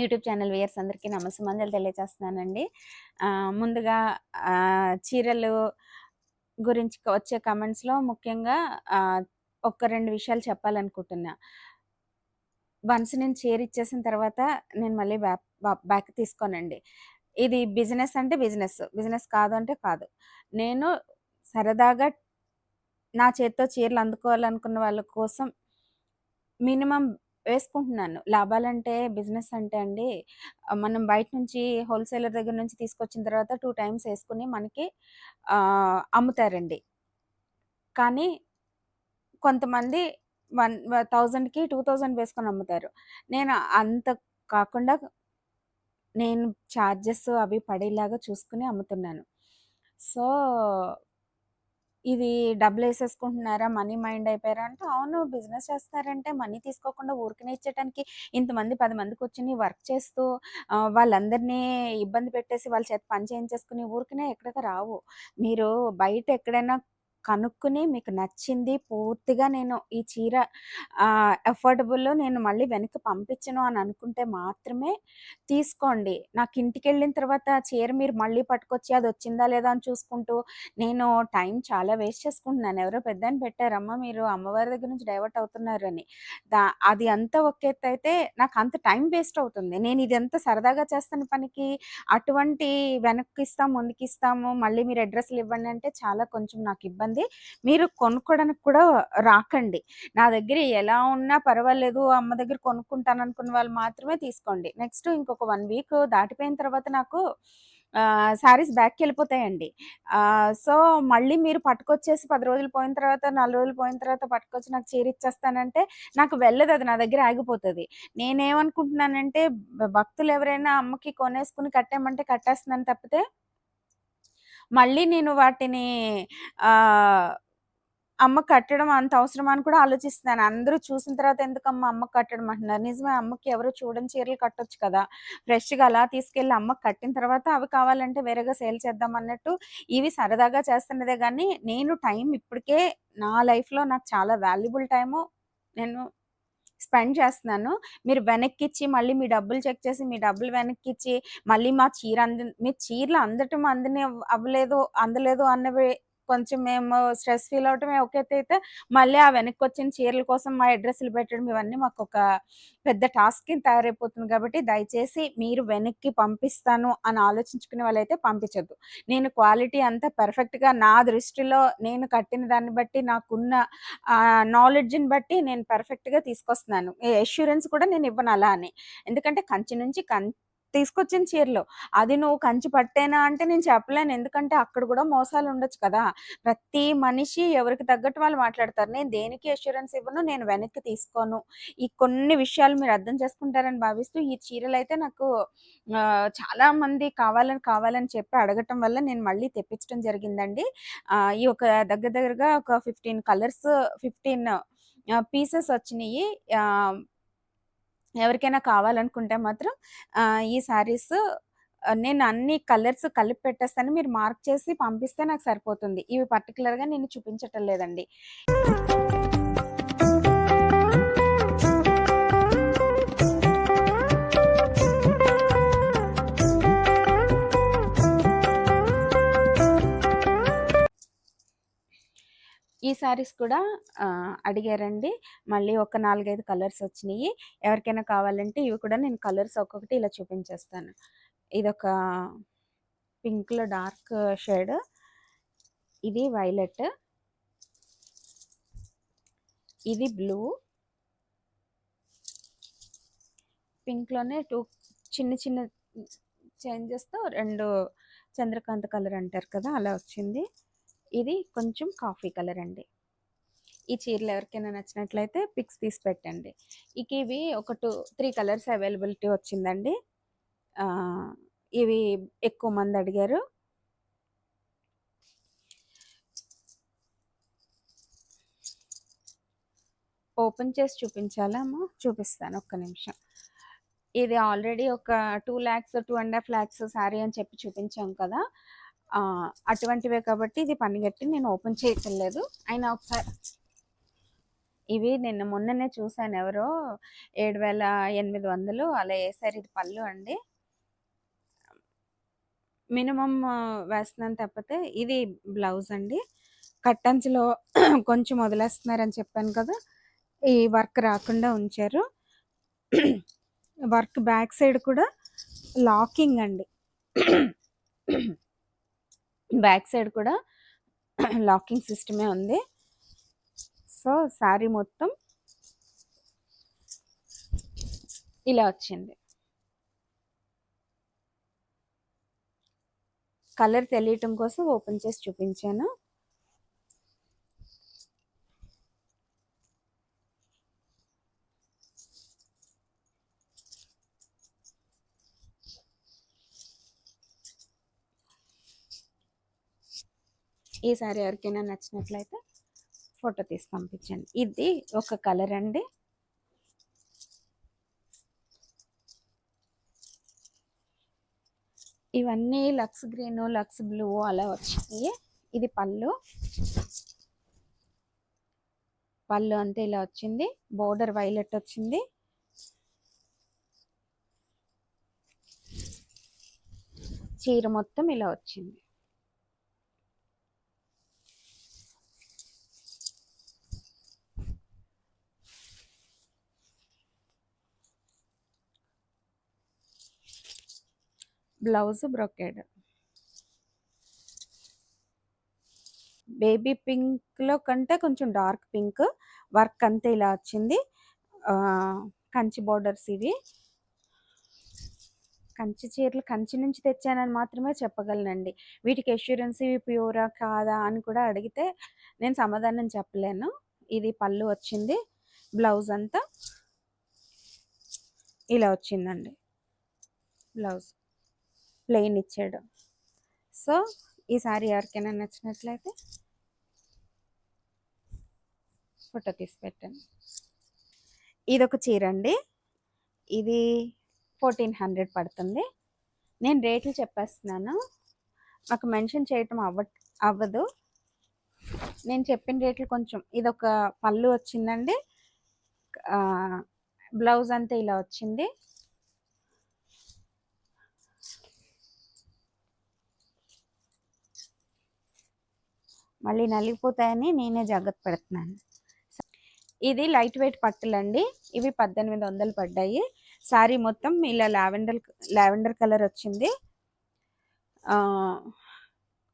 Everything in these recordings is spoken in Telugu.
యూట్యూబ్ ఛానల్ వేయర్స్ అందరికీ నమస్సుమంజలు తెలియజేస్తున్నానండి. ముందుగా చీరలు గురించి వచ్చే కమెంట్స్లో ముఖ్యంగా ఒక్క రెండు విషయాలు చెప్పాలనుకుంటున్నా. వన్స్ నేను చీర ఇచ్చేసిన తర్వాత నేను మళ్ళీ బ్యాక్ బ్యాక్ తీసుకోనండి. ఇది బిజినెస్ అంటే బిజినెస్ బిజినెస్ కాదు అంటే కాదు. నేను సరదాగా నా చేతితో చీరలు అందుకోవాలనుకున్న వాళ్ళ కోసం మినిమం వేసుకుంటున్నాను. లాభాలంటే బిజినెస్ అంటే అండి మనం బయట నుంచి హోల్సేలర్ దగ్గర నుంచి తీసుకొచ్చిన తర్వాత టూ టైమ్స్ వేసుకుని మనకి అమ్ముతారండి. కానీ కొంతమంది వన్ థౌజండ్కి టూ థౌజండ్ వేసుకొని అమ్ముతారు. నేను అంత కాకుండా నేను ఛార్జెస్ అవి పడేలాగా చూసుకుని అమ్ముతున్నాను. సో ఇది డబ్బులు వేసేసుకుంటున్నారా? మనీ మైండ్ అయిపోయారా? అంటే అవును బిజినెస్ చేస్తారంటే మనీ తీసుకోకుండా ఊరికనే ఇచ్చేటానికి ఇంతమంది పది మంది కూర్చుని వర్క్ చేస్తూ వాళ్ళందరినీ ఇబ్బంది పెట్టేసి వాళ్ళ చేత పని చేయించేసుకుని ఊరికనే ఎక్కడికి రావు. మీరు బయట ఎక్కడైనా కనుక్కుని మీకు నచ్చింది పూర్తిగా నేను ఈ చీర అఫోర్డబుల్ నేను మళ్ళీ వెనక్కి పంపించను అని అనుకుంటే మాత్రమే తీసుకోండి. నాకు ఇంటికి వెళ్ళిన తర్వాత ఆ చీర మీరు మళ్ళీ పట్టుకొచ్చి అది వచ్చిందా లేదా అని చూసుకుంటూ నేను టైం చాలా వేస్ట్ చేసుకుంటున్నాను. ఎవరో పెద్దని పెట్టారమ్మ మీరు అమ్మవారి దగ్గర నుంచి డైవర్ట్ అవుతున్నారని. దా అది అంత ఒక ఎత్తు అయితే నాకు అంత టైం వేస్ట్ అవుతుంది. నేను ఇది ఎంత సరదాగా చేస్తున్న పనికి అటువంటి వెనక్కి ఇస్తాం ముందుకు ఇస్తాము మళ్ళీ మీరు అడ్రస్లు ఇవ్వండి అంటే చాలా కొంచెం నాకు ఇబ్బంది మీరు కొనుక్కోవడానికి కూడా రాకండి. నా దగ్గర ఎలా ఉన్నా పర్వాలేదు అమ్మ దగ్గర కొనుక్కుంటాను అనుకున్న వాళ్ళు మాత్రమే తీసుకోండి. నెక్స్ట్ ఇంకొక వన్ వీక్ దాటిపోయిన తర్వాత నాకు శారీస్ బ్యాక్కి వెళ్ళిపోతాయండి. సో మళ్ళీ మీరు పట్టుకొచ్చేసి పది రోజులు పోయిన తర్వాత నాలుగు రోజులు పోయిన తర్వాత పట్టుకొచ్చి నాకు చీర ఇచ్చేస్తానంటే నాకు వెళ్ళదు. అది నా దగ్గర ఆగిపోతుంది. నేనేమనుకుంటున్నానంటే భక్తులు ఎవరైనా అమ్మకి కొనేసుకుని కట్టేయమంటే కట్టేస్తున్నాను తప్పితే మళ్ళీ నేను వాటిని అమ్మ కట్టడం అంత అవసరం అని కూడా ఆలోచిస్తున్నాను. అందరూ చూసిన తర్వాత ఎందుకమ్మా అమ్మ కట్టడం అంటున్నారు. నిజమే అమ్మకి ఎవరు చూడని చీరలు కట్టొచ్చు కదా. ఫ్రెష్గా అలా తీసుకెళ్ళి అమ్మకి కట్టిన తర్వాత అవి కావాలంటే వేరేగా సేల్ చేద్దాం అన్నట్టు ఇవి సరదాగా చేస్తున్నదే. కానీ నేను టైం ఇప్పటికే నా లైఫ్లో నాకు చాలా వాల్యుబుల్ టైము. నేను స్పెండ్ చేస్తున్నాను. మీరు వెనక్కి ఇచ్చి మళ్ళీ మీ డబ్బులు చెక్ చేసి మీ డబ్బులు వెనక్కి ఇచ్చి మళ్ళీ మా చీర అంది మీ చీరలు అందటం అందని అవ్వలేదు అందలేదు అన్నవి కొంచెం మేము స్ట్రెస్ ఫీల్ అవటం ఓకే అయితే మళ్ళీ ఆ వెనక్కి వచ్చిన చీరల కోసం మా అడ్రస్లు పెట్టడం ఇవన్నీ మాకు ఒక పెద్ద టాస్క్ కింద తయారైపోతుంది కాబట్టి దయచేసి మీరు వెనక్కి పంపిస్తాను అని ఆలోచించుకునే వాళ్ళైతే పంపించద్దు. నేను క్వాలిటీ అంతా పర్ఫెక్ట్గా నా దృష్టిలో నేను కట్టిన దాన్ని బట్టి నాకున్న నాలెడ్జ్ని బట్టి నేను పర్ఫెక్ట్గా తీసుకొస్తున్నాను. ఎష్యూరెన్స్ కూడా నేను ఇవ్వను అలా అని ఎందుకంటే కంచి నుంచి కం తీసుకొచ్చిన చీరలు. అది నువ్వు కంచి పట్టేనా అంటే నేను చెప్పలేను. ఎందుకంటే అక్కడ కూడా మోసాలు ఉండొచ్చు కదా. ప్రతి మనిషి ఎవరికి తగ్గట్టు వాళ్ళు మాట్లాడతారు. నేను దేనికి అష్యూరెన్స్ ఇవ్వను? నేను వెనక్కి తీసుకోను. ఈ కొన్ని విషయాలు మీరు అర్థం చేసుకుంటారని భావిస్తూ ఈ చీరలు అయితే నాకు ఆ, చాలా మంది కావాలని కావాలని చెప్పి అడగటం వల్ల నేను మళ్ళీ తెప్పించడం జరిగిందండి. ఈ ఒక దగ్గర దగ్గరగా ఒక ఫిఫ్టీన్ కలర్స్ ఫిఫ్టీన్ పీసెస్ వచ్చినాయి. ఎవరికైనా కావాలనుకుంటే మాత్రం ఈ శారీస్ నేను అన్ని కలర్స్ కలిపి పెట్టేస్తాను. మీరు మార్క్ చేసి పంపిస్తే నాకు సరిపోతుంది. ఇవి పర్టికులర్గా నేను చూపించటం లేదండి. ఈ శారీస్ కూడా అడిగారండి. మళ్ళీ ఒక నాలుగైదు కలర్స్ వచ్చినాయి. ఎవరికైనా కావాలంటే ఇవి కూడా నేను కలర్స్ ఒక్కొక్కటి ఇలా చూపించేస్తాను. ఇదొక పింక్లో డార్క్ షేడ్. ఇది వైలెట్. ఇది బ్లూ. పింక్లోనే టూ చిన్న చిన్న చేంజెస్తో రెండు చంద్రకాంత కలర్ అంటారు కదా అలా వచ్చింది. ఇది కొంచెం కాఫీ కలర్ అండి. ఈ చీరలు ఎవరికైనా నచ్చినట్లయితే పిక్స్ తీసి పెట్టండి. ఇక ఇవి ఒక టూ త్రీ కలర్స్ అవైలబిలిటీ వచ్చిందండి. ఇవి ఎక్కువ మంది అడిగారు. ఓపెన్ చేసి చూపించాలా చూపిస్తాను ఒక్క నిమిషం. ఇది ఆల్రెడీ ఒక two lakhs two and half lakhs sari అని చెప్పి చూపించాం కదా. అటువంటివే కాబట్టి ఇది పనిగట్టి నేను ఓపెన్ చేయట్లేదు అయినా ఒకసారి ఇవి నిన్న మొన్ననే చూసాను ఎవరో ఏడు వేల ఎనిమిది వందలు అలా వేసారు ఇది పళ్ళు అండి. మినిమం వేస్తున్నాను తప్పితే ఇది బ్లౌజ్ అండి. కట్టంచులో కొంచెం వదిలేస్తున్నారని చెప్పాను కదా ఈ వర్క్ రాకుండా ఉంచారు. వర్క్ బ్యాక్ సైడ్ కూడా లాకింగ్ అండి. బ్యాక్ సైడ్ కూడా లాకింగ్ సిస్టమే ఉంది. సో శారీ మొత్తం ఇలా వచ్చింది. కలర్ తెలియటం కోసం ఓపెన్ చేసి చూపించాను. ఈ సారీ ఎవరికైనా నచ్చినట్లయితే ఫోటో తీసి పంపించండి. ఇది ఒక కలర్ అండి. ఇవన్నీ లక్స్ గ్రీన్ లక్స్ బ్లూ అలా వచ్చినాయి. ఇది పళ్ళు. పళ్ళు అంతే ఇలా వచ్చింది. బోర్డర్ వైలెట్ వచ్చింది. చీర మొత్తం ఇలా వచ్చింది. Blouse brocade. బేబీ పింక్లో కంటే కొంచెం డార్క్ పింక్ వర్క్ అంతా ఇలా వచ్చింది. కంచి బోర్డర్స్ ఇవి. కంచి చీరలు కంచి నుంచి తెచ్చానని మాత్రమే చెప్పగలనండి. వీటికి ఎష్యూరెన్స్ ఇవి ప్యూరా కాదా అని కూడా అడిగితే నేను సమాధానం చెప్పలేను. ఇది పళ్ళు వచ్చింది బ్లౌజ్ అంతా ఇలా వచ్చిందండి. బ్లౌజ్. ప్లెయిన్ ఇచ్చాడు. సో ఈ సారీ ఎవరికైనా నచ్చినట్లయితే ఫోటో తీసి పెట్టండి. ఇది ఒక చీర అండి. ఇది ఫోర్టీన్ హండ్రెడ్ పడుతుంది. నేను రేట్లు చెప్పేస్తున్నాను. నాకు మెన్షన్ చేయటం అవ్వ అవ్వదు. నేను చెప్పిన రేట్లు కొంచెం ఇది ఒక పళ్ళు వచ్చిందండి. బ్లౌజ్ అంతా ఇలా వచ్చింది. మళ్ళీ నలిగిపోతాయని నేనే జాగ్రత్త పెడుతున్నాను. ఇది లైట్ వెయిట్ పట్టులండి. ఇవి పద్దెనిమిది వందలు పడ్డాయి. శారీ మొత్తం ఇలా లావెండర్ లావెండర్ కలర్ వచ్చింది.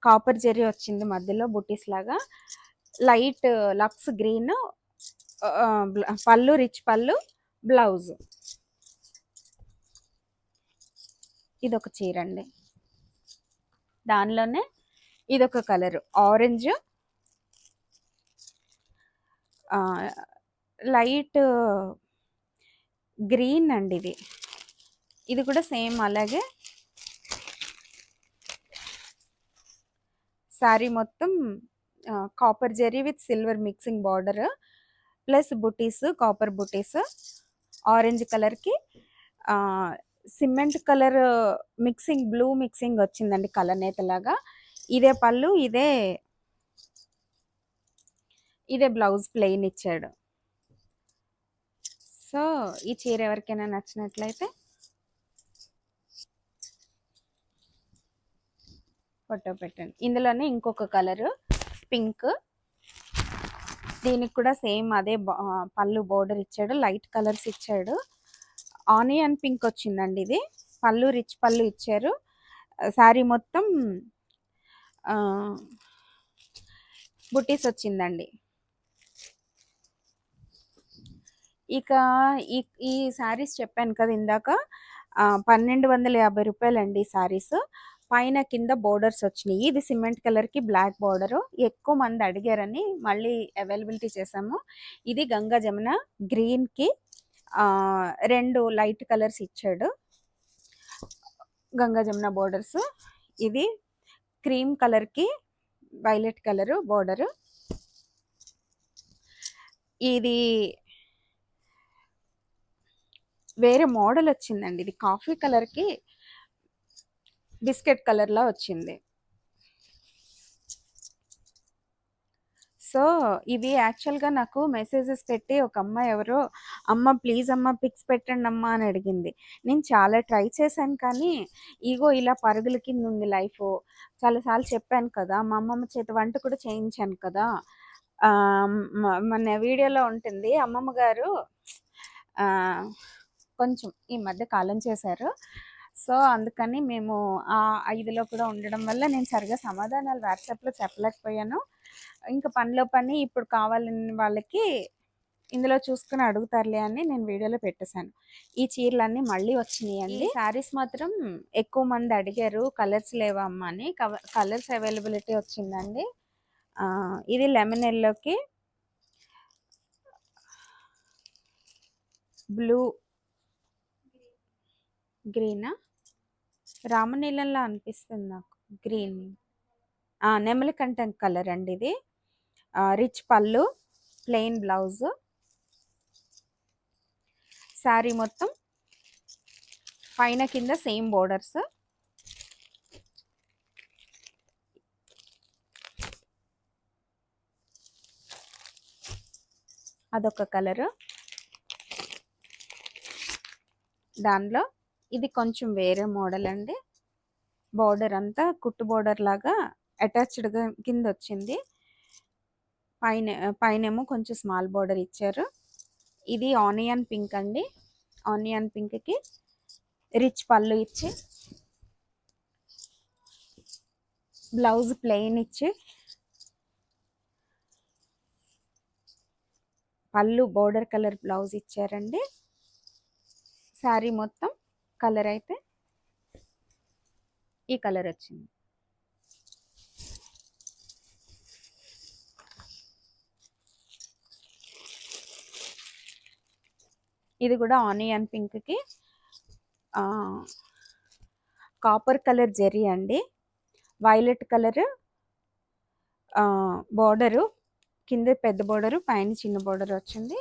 కాపర్ జెరీ వచ్చింది మధ్యలో బుటీస్ లాగా. Light Lux green pallu rich pallu blouse. ఇది ఒక చీర అండి దానిలోనే ఇదొక కలర్. ఆరెంజ్. లైట్ గ్రీన్ అండి ఇది. ఇది కూడా సేమ్ అలాగే. శారీ మొత్తం copper zari with silver mixing border plus buttis copper buttis orange కలర్కి. Cement colour mixing blue mixing వచ్చిందండి కలర్ నేతలాగా. ఇదే పళ్ళు ఇదే ఇదే బ్లౌజ్ ప్లెయిన్ ఇచ్చాడు. సో ఈ చీర ఎవరికైనా నచ్చినట్లయితే ఫోటో పెట్టండి. ఇందులోనే ఇంకొక కలరు పింక్. దీనికి కూడా సేమ్ అదే పళ్ళు బోర్డర్ ఇచ్చాడు లైట్ కలర్స్ ఇచ్చాడు. ఆనియన్ పింక్ వచ్చిందండి ఇది. పళ్ళు రిచ్ పళ్ళు ఇచ్చారు. శారీ మొత్తం బుట్టీస్ వచ్చిందండి. ఇక ఈ ఈ శారీస్ చెప్పాను కదా ఇందాక పన్నెండు వందల యాభై రూపాయలండి ఈ శారీస్. పైన కింద బోర్డర్స్ వచ్చినాయి. ఇది సిమెంట్ కలర్కి బ్లాక్ బోర్డర్. ఎక్కువ మంది అడిగారని మళ్ళీ అవైలబిలిటీ చేసాము ఇది గంగా జమున గ్రీన్కి రెండు లైట్ కలర్స్ ఇచ్చాడు. గంగా జమున బోర్డర్స్. ఇది క్రీమ్ కలర్కి వైలెట్ కలరు బోర్డరు. ఇది వేరే మోడల్ వచ్చిందండి. ఇది కాఫీ కలర్కి బిస్కెట్ కలర్లా వచ్చింది. సో ఇవి యాక్చువల్‌గా నాకు మెసేజెస్ పెట్టి ఒక అమ్మాయి ఎవరో "అమ్మ ప్లీజ్ అమ్మ పిక్స్ పెట్టండి అమ్మ" అని అడిగింది. నేను చాలా ట్రై చేశాను కానీ, ఇగో ఇలా పరుగుల కింద ఉంది లైఫ్ చాలాసార్లు చెప్పాను కదా! మా అమ్మమ్మ చేతి వంట కూడా చేయించాను కదా! మన వీడియోలో ఉంటుంది. అమ్మమ్మ గారు కొంచెం ఈ మధ్య కాలం చేశారు. సో, అందుకని మేము ఆ ఐదులో కూడా ఉండడం వల్ల నేను సరిగ్గా సమాధానాలు వాట్సాప్‌లో చెప్పలేకపోయాను. ఇంకా పనిలో పని ఇప్పుడు కావాలని వాళ్ళకి ఇందులో చూసుకుని అడుగుతారులే అని నేను వీడియోలో పెట్టేశాను. ఈ చీరలన్నీ మళ్ళీ వచ్చినాయి అండి శారీస్ మాత్రం ఎక్కువ మంది అడిగారు. కలర్స్ లేవా అమ్మ అని. కలర్స్ అవైలబిలిటీ వచ్చిందండి. ఇది లెమన్ ఎల్లోకి బ్లూ గ్రీనా? రామనీలంలా అనిపిస్తుంది నాకు. గ్రీన్. నెమలి కంటం కలర్ అండి ఇది. రిచ్ పళ్ళు, ప్లెయిన్ బ్లౌజు. శారీ మొత్తం పైన కింద సేమ్ బోర్డర్స్. అదొక కలరు. దానిలో ఇది కొంచెం వేరే మోడల్ అండి. బోర్డర్ అంతా కుట్టు బోర్డర్ లాగా అటాచ్డ్‌గా కిందొచ్చింది. పైన పైనేమో కొంచెం స్మాల్ బోర్డర్ ఇచ్చారు. ఇది ఆనియన్ పింక్ అండి. ఆనియన్ పింక్‌కి రిచ్ పళ్ళు ఇచ్చి బ్లౌజ్ ప్లెయిన్ ఇచ్చి పళ్ళు బోర్డర్ కలర్ బ్లౌజ్ ఇచ్చారండి. శారీ మొత్తం కలర్ అయితే ఈ కలర్ వచ్చింది. ఇది కూడా ఆనియన్ పింక్‌కి కాపర్ కలర్ జెర్రీ అండి. వైలెట్ కలరు బోర్డరు కింద పెద్ద బోర్డరు, పైన చిన్న బోర్డర్ వచ్చింది.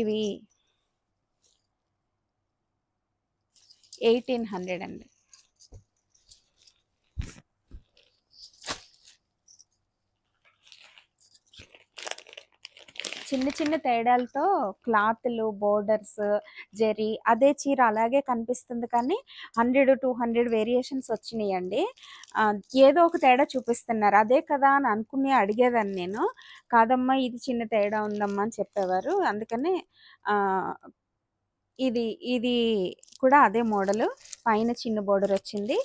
ఇవి 1800 అండి. చిన్న చిన్న తేడాలతో క్లాతులు, బోర్డర్స్, జెర్రీ అదే చీర అలాగే కనిపిస్తుంది కానీ 100, 200 వేరియేషన్స్ వచ్చినాయండి ఏదో ఒక తేడా చూపిస్తున్నారు. అదే కదా అని అనుకుని అడిగేదాన్ని నేను. కాదమ్మా ఇది చిన్న తేడా ఉందమ్మా అని చెప్పేవారు. అందుకని ఇది ఇది కూడా అదే మోడలు. పైన చిన్న బోర్డర్ వచ్చింది.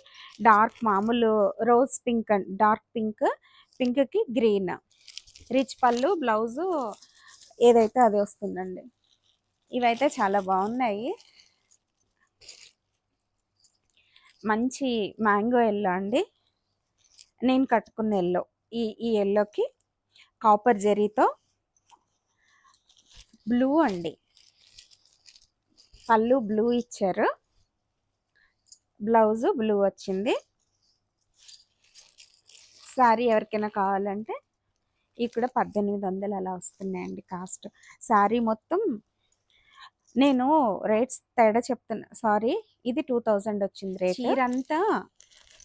డార్క్ మామూలు rose pink and dark pink, పింక్‌కి గ్రీన్. రిచ్ పళ్ళు, బ్లౌజు ఏదైతే అది వస్తుందండి. ఇవైతే చాలా బాగున్నాయి. మంచి మ్యాంగో ఎల్లో అండి. నేను కట్టుకున్న ఎల్లో ఈ ఈ ఎల్లోకి కాపర్ జెర్రీతో బ్లూ అండి. పళ్ళు బ్లూ ఇచ్చారు. బ్లౌజు బ్లూ వచ్చింది. శారీ ఎవరికైనా కావాలంటే ఇవి కూడా 1800 అలా వస్తున్నాయండి కాస్ట్. శారీ మొత్తం నేను రేట్స్ తేడా చెప్తున్నా. సారీ ఇది 2000 వచ్చింది రేటు. చీరంతా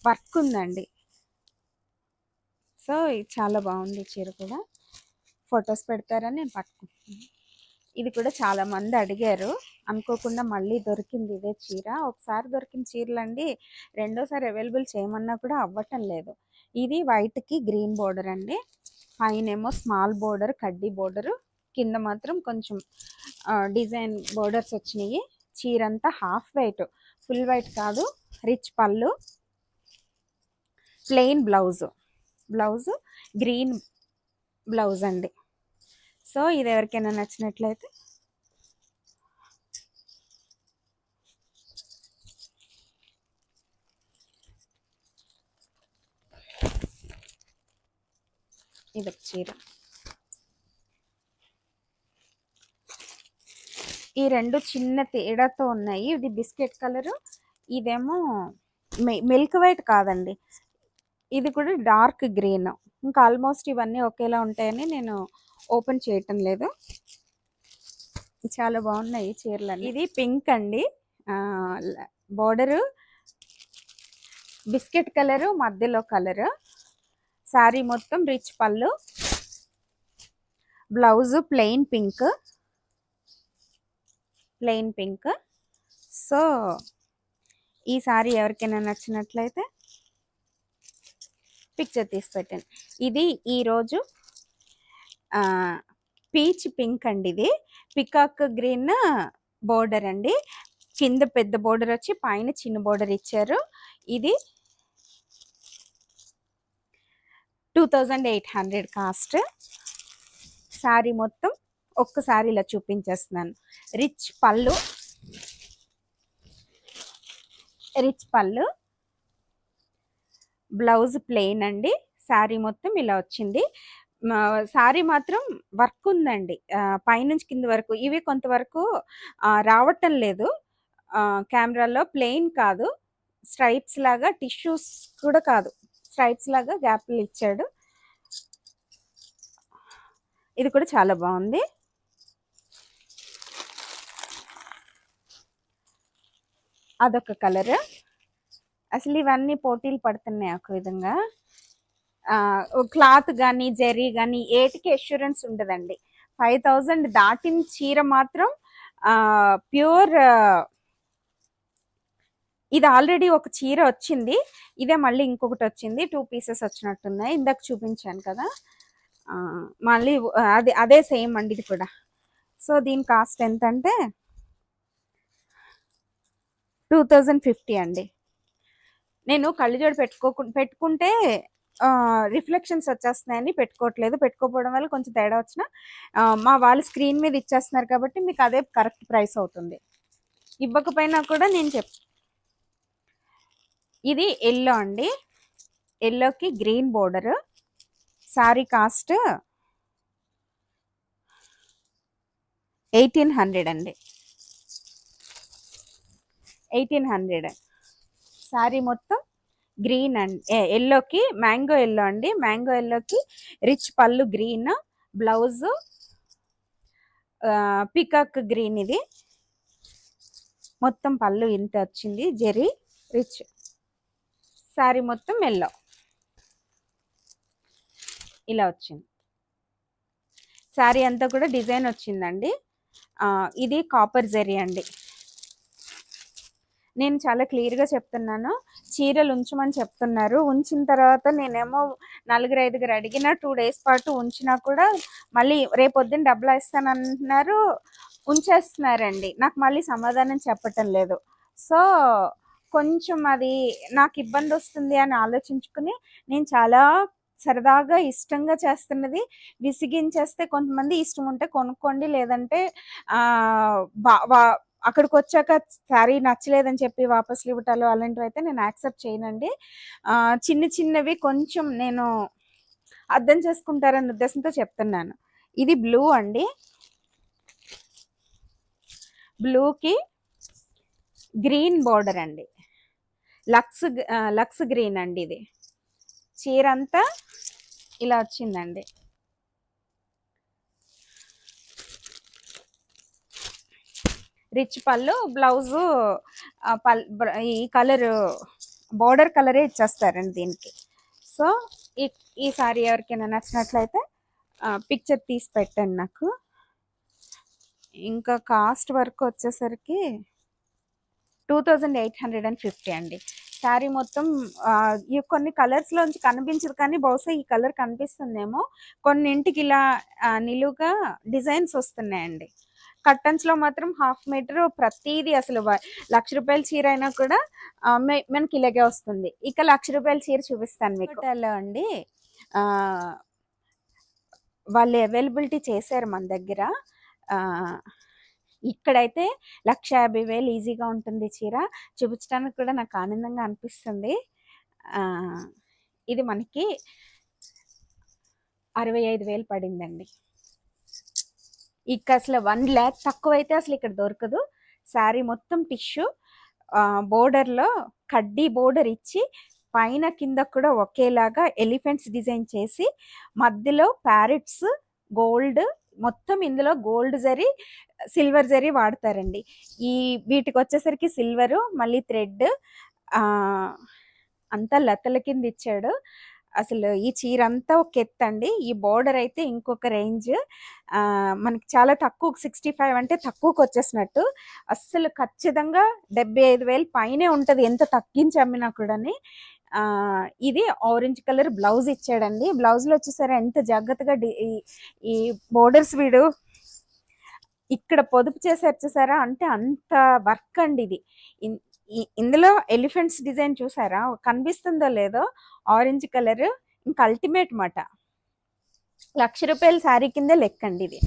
వర్క్ ఉందండి. సో, ఇది చాలా బాగుంది చీర కూడా. ఫోటోస్ పెడతారని నేను పట్టుకుంటున్నాను. ఇది కూడా చాలా మంది అడిగారు. అనుకోకుండా మళ్ళీ దొరికింది ఇదే చీర. ఒకసారి దొరికిన చీరలండి రెండోసారి అవైలబుల్ చేయమన్నా కూడా అవ్వటం లేదు. ఇది వైట్‌కి గ్రీన్ బోర్డర్ అండి. పైనేమో స్మాల్ బోర్డర్, కడ్డీ బోర్డరు. కింద మాత్రం కొంచెం డిజైన్ బోర్డర్స్ వచ్చినియి. చీరంతా హాఫ్ వైట్. ఫుల్ వైట్ కాదు. Rich pallu. Plain blouse. Blouse green blouse అండి. సో, ఇది ఎవరికైనా నచ్చినట్లయితే ఇదొక చీర. ఈ రెండు చిన్న తేడాతో ఉన్నాయి. ఇది బిస్కెట్ కలరు. ఇదేమో మిల్క్ వైట్ కాదండి. ఇది కూడా డార్క్ గ్రీన్. ఇంకా ఆల్మోస్ట్ ఇవన్నీ ఒకేలా ఉంటాయని నేను ఓపెన్ చేయటం లేదు. చాలా బాగున్నాయి చీరలు ఇది పింక్ అండి. బార్డరు బోర్డరు బిస్కెట్ కలరు, మధ్యలో కలరు. శారీ మొత్తం rich pallu. Blouse plain pink. Plain pink. So ఈ సారీ ఎవరికైనా నచ్చినట్లయితే పిక్చర్ తీసి పెట్టండి. ఇది ఈరోజు పీచ్ పింక్ అండి ఇది. పికాక్ గ్రీన్ బోర్డర్ అండి. కింద పెద్ద బోర్డర్ వచ్చి పైన చిన్న బోర్డర్ ఇచ్చారు. ఇది two thousand eight hundred cost. Sari మొత్తం ఒక్కసారి ఇలా చూపించేస్తున్నాను. రిచ్ పళ్ళు. రిచ్ పళ్ళు. బ్లౌజ్ ప్లెయిన్ అండి. శారీ మొత్తం ఇలా వచ్చింది. శారీ మాత్రం వర్క్ ఉందండి. పైనుంచి కింద వరకు ఇవి కొంతవరకు రావటం లేదు. కెమెరాలో ప్లెయిన్ కాదు. స్ట్రైప్స్ లాగా టిష్యూస్ కూడా కాదు. స్ట్రైప్స్ లాగా గ్యాప్లు ఇచ్చాడు. ఇది కూడా చాలా బాగుంది. అదొక కలర్. అసలు ఇవన్నీ పోటీలు పడుతున్నాయి ఒక విధంగా. క్లాత్ కానీ జరీ కానీ ఏటికి ఎష్యూరెన్స్ ఉండదండి. ఫైవ్ థౌజండ్ దాటిన చీర మాత్రం ప్యూర్ ఇది ఆల్రెడీ ఒక చీర వచ్చింది. ఇదే మళ్ళీ ఇంకొకటి వచ్చింది. టూ పీసెస్ వచ్చినట్టున్నాయి. ఇందాక చూపించాను కదా. మళ్ళీ అదే అదే సేమ్ అండి ఇది కూడా. సో దీని కాస్ట్ ఎంత అంటే టూ థౌజండ్ ఫిఫ్టీ అండి. నేను కళ్ళజోడు పెట్టుకో పెట్టుకుంటే రిఫ్లెక్షన్స్ వచ్చేస్తున్నాయని పెట్టుకోవట్లేదు. పెట్టుకోపోవడం వల్ల కొంచెం తేడా వచ్చిన మా వాళ్ళు స్క్రీన్ మీద ఇచ్చేస్తున్నారు కాబట్టి మీకు అదే కరెక్ట్ ప్రైస్ అవుతుంది. ఇవ్వకపోయినా కూడా నేను చెప్ ఇది ఎల్లో అండి. ఎల్లోకి green border sari cost eighteen hundred అండి. ఎయిటీన్ హండ్రెడ్ శారీ మొత్తం గ్రీన్ అండ్. ఎల్లోకి మ్యాంగో ఎల్లో అండి. మ్యాంగో ఎల్లోకి rich pallu green blouse peacock green ఇది. మొత్తం పళ్ళు ఇంత వచ్చింది. జెరీ రిచ్ శారీ మొత్తం ఎల్లో ఇలా వచ్చింది. శారీ అంతా కూడా డిజైన్ వచ్చిందండి. ఇది కాపర్ జరీ అండి. నేను చాలా క్లియర్గా చెప్తున్నాను. చీరలు ఉంచమని చెప్తున్నారు. ఉంచిన తర్వాత నేనేమో నలుగురు ఐదుగురు అడిగిన టూ డేస్ పాటు ఉంచినా కూడా మళ్ళీ రేపొద్దున డబ్బులు ఇస్తానంటున్నారు ఉంచేస్తున్నారండి. నాకు మళ్ళీ సమాధానం చెప్పటం లేదు. సో కొంచెం అది నాకు ఇబ్బంది వస్తుంది అని ఆలోచించుకుని నేను చాలా సరదాగా ఇష్టంగా చేస్తున్నది విసిగించేస్తే కొంతమంది ఇష్టం ఉంటే కొనుక్కోండి లేదంటే బా అక్కడికి వచ్చాక శారీ నచ్చలేదని చెప్పి వాపసులు ఇవ్వటాలు అలాంటివి అయితే నేను యాక్సెప్ట్ చేయనండి. చిన్న చిన్నవి కొంచెం నేను అర్థం చేసుకుంటారన్న ఉద్దేశంతో చెప్తున్నాను. ఇది బ్లూ అండి. బ్లూకి గ్రీన్ బార్డర్ అండి. లక్స్ లక్స్ గ్రీన్ అండి ఇది. చీర అంతా ఇలా వచ్చిందండి. రిచ్ పళ్ళు బ్లౌజు పల్ బ్ర- ఈ కలర్ బార్డర్ కలరే ఇచ్చేస్తారండి దీనికి. సో ఈ ఈ సారీ ఎవరికైనా నచ్చినట్లయితే పిక్చర్ తీసి పెట్టండి నాకు. ఇంకా కాస్ట్ వరకు వచ్చేసరికి two thousand eight hundred and fifty అండి. శారీ మొత్తం ఈ కొన్ని కలర్స్లోంచి కనిపించదు కానీ బహుశా ఈ కలర్ కనిపిస్తుందేమో. కొన్నింటికి ఇలా ఆ, నిలువుగా డిజైన్స్ వస్తున్నాయండి. కర్టన్స్లో మాత్రం హాఫ్ మీటర్ ప్రతిదీ అసలు లక్ష రూపాయల చీర అయినా కూడా మనకి ఇలాగే వస్తుంది. ఇక లక్ష రూపాయల చీర చూపిస్తాను మీకు. అండి. వాళ్ళు అవైలబిలిటీ చేశారు మన దగ్గర. ఇక్కడైతే లక్ష యాభై వేలు ఈజీగా ఉంటుంది చీర. చూపించడానికి కూడా నాకు ఆనందంగా అనిపిస్తుంది. ఇది మనకి అరవై ఐదు వేలు పడిందండి. ఇక అసలు వన్ ల్యాక్ తక్కువ అయితే అసలు ఇక్కడ దొరకదు. శారీ మొత్తం టిష్యూ బోర్డర్లో కడ్డీ బోర్డర్ ఇచ్చి పైన కింద కూడా ఒకేలాగా ఎలిఫెంట్స్ డిజైన్ చేసి మధ్యలో ప్యారెట్స్ గోల్డ్ మొత్తం ఇందులో గోల్డ్ జరీ సిల్వర్ జరీ వాడతారండి. ఈ వీటికి వచ్చేసరికి సిల్వరు మళ్ళీ థ్రెడ్ అంతా లతల కింద ఇచ్చాడు. అసలు ఈ చీర అంతా ఒక ఎత్తండి. ఈ బోర్డర్ అయితే ఇంకొక రేంజ్. మనకి చాలా తక్కువ సిక్స్టీ ఫైవ్ అంటే తక్కువకి వచ్చేసినట్టు. అస్సలు ఖచ్చితంగా డెబ్బై ఐదు వేలు పైనే ఉంటుంది. ఎంత తగ్గించి అమ్మినా కూడాని. ఇది ఆరెంజ్ కలర్ బ్లౌజ్ ఇచ్చాడండి. బ్లౌజ్లో వచ్చేసరి ఎంత జాగ్రత్తగా ఈ- ఈ బోర్డర్స్ వీడు ఇక్కడ పొదుపు చేశారు చూసారా? అంటే అంత వర్క్ అండి ఇది. ఇందులో ఎలిఫెంట్స్ డిజైన్ చూసారా? కనిపిస్తుందో లేదో? ఆరెంజ్ కలర్ ఇంకా అల్టిమేట్ మాట. లక్ష రూపాయల శారీ కిందే లెక్కండి ఇది.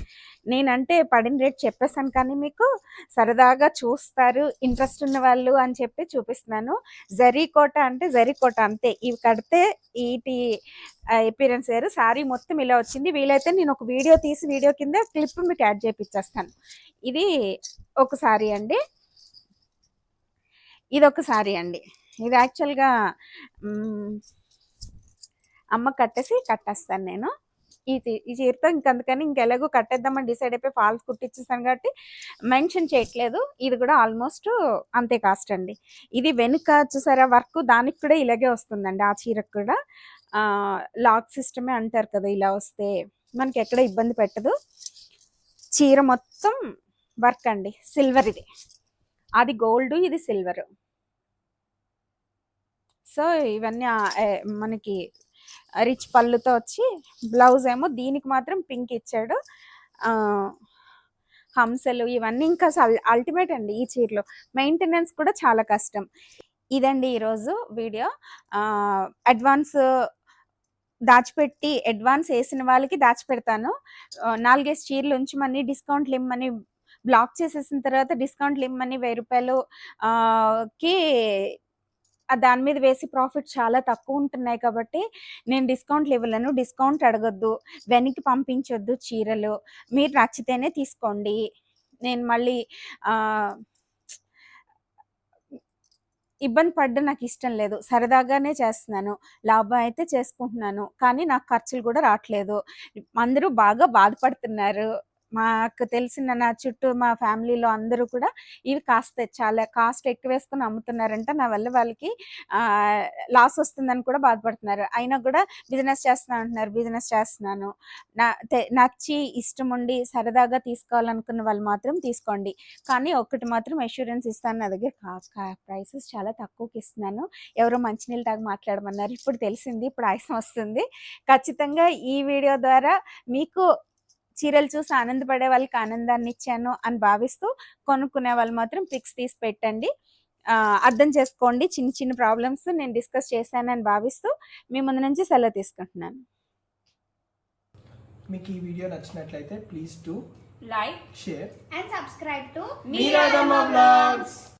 నేనంటే పడిన రేట్ చెప్పేసాను కానీ మీకు సరదాగా చూస్తారు ఇంట్రెస్ట్ ఉన్న వాళ్ళు అని చెప్పి చూపిస్తున్నాను. జరీ కోట అంటే జరీ కోట అంతే. ఇవి కడితే ఈటి ఎపీరెన్స్ వేరు. శారీ మొత్తం ఇలా వచ్చింది. వీలైతే నేను ఒక వీడియో తీసి వీడియో కింద క్లిప్ మీకు యాడ్ చేపిచ్చేస్తాను. ఇది ఒక సారీ అండి. ఇది ఒక సారీ అండి. ఇది యాక్చువల్గా అమ్మ కట్టేసి కట్టేస్తాను నేను. ఈ ఈ చీరతో ఇంకందుకని ఇంకెలాగో కట్టేద్దామని డిసైడ్ అయిపోయి ఫాల్స్ కుట్టించేసాను కాబట్టి మెన్షన్ చేయట్లేదు. ఇది కూడా ఆల్మోస్ట్ అంతే కాస్ట్ అండి. ఇది వెనుక చూసారా వర్క్ దానికి కూడా ఇలాగే వస్తుందండి. ఆ చీరకు కూడా. లాక్ సిస్టమే అంటారు కదా ఇలా వస్తే మనకి ఎక్కడ ఇబ్బంది పెట్టదు. చీర మొత్తం వర్క్ అండి. సిల్వర్ ఇది. అది గోల్డ్ ఇది సిల్వర్ సో ఇవన్నీ మనకి రిచ్ పళ్ళుతో వచ్చి బ్లౌజ్ ఏమో దీనికి మాత్రం పింక్ ఇచ్చాడు. హంసలు ఇవన్నీ ఇంకా అల్టిమేట్ అండి ఈ చీరలో. మెయింటెనెన్స్ కూడా చాలా కష్టం. ఇదండి ఈరోజు వీడియో. అడ్వాన్స్ దాచిపెట్టి అడ్వాన్స్ వేసిన వాళ్ళకి దాచిపెడతాను. నాలుగేసి చీరలు ఉంచమని డిస్కౌంట్లు ఇమ్మని బ్లాక్ చేసేసిన తర్వాత డిస్కౌంట్లు ఇమ్మని వెయ్యి రూపాయలు కి దాని మీద వేసి ప్రాఫిట్ చాలా తక్కువ ఉంటున్నాయి కాబట్టి నేను డిస్కౌంట్లు ఇవ్వలేను డిస్కౌంట్ అడగొద్దు. వెనక్కి పంపించొద్దు చీరలు. మీరు నచ్చితేనే తీసుకోండి. నేను మళ్ళీ ఇబ్బంది పడ్డం నాకు ఇష్టం లేదు. సరదాగానే చేస్తున్నాను. లాభం అయితే చేసుకుంటున్నాను. కానీ నాకు ఖర్చులు కూడా రావట్లేదు. అందరూ బాగా బాధపడుతున్నారు. మాకు తెలిసిన నా చుట్టూ మా ఫ్యామిలీలో అందరూ కూడా ఇవి కాస్త చాలా కాస్ట్ ఎక్కువ వేసుకుని అమ్ముతున్నారంట. నా వల్ల వాళ్ళకి లాస్ వస్తుందని కూడా బాధపడుతున్నారు. అయినా కూడా బిజినెస్ చేస్తున్నా అంటున్నారు బిజినెస్ చేస్తున్నాను. నా తె- నచ్చి ఇష్టం ఉండి సరదాగా తీసుకోవాలనుకున్న వాళ్ళు మాత్రం తీసుకోండి. కానీ ఒక్కటి మాత్రం అష్యూరెన్స్ ఇస్తాను నా దగ్గర. ప్రైసెస్ చాలా తక్కువకి ఇస్తున్నాను. ఎవరో మంచినీళ్ళు తాగి మాట్లాడమన్నారు. ఇప్పుడు తెలిసింది ఇప్పుడు ఆయాసం వస్తుంది. ఖచ్చితంగా ఈ వీడియో ద్వారా మీకు చీరలు చూసి ఆనందపడే వాళ్ళకి ఆనందాన్ని ఇచ్చాను అని భావిస్తూ కొనుక్కునే వాళ్ళు మాత్రం పిక్స్ తీసి పెట్టండి. ఆ, అర్థం చేసుకోండి. చిన్న చిన్న ప్రాబ్లమ్స్ నేను డిస్కస్ చేశానని భావిస్తూ మీ ముందు నుంచి సెలవు తీసుకుంటున్నాను. మీకు ఈ వీడియో నచ్చినట్లయితే please to like share to Meeragamma blogs.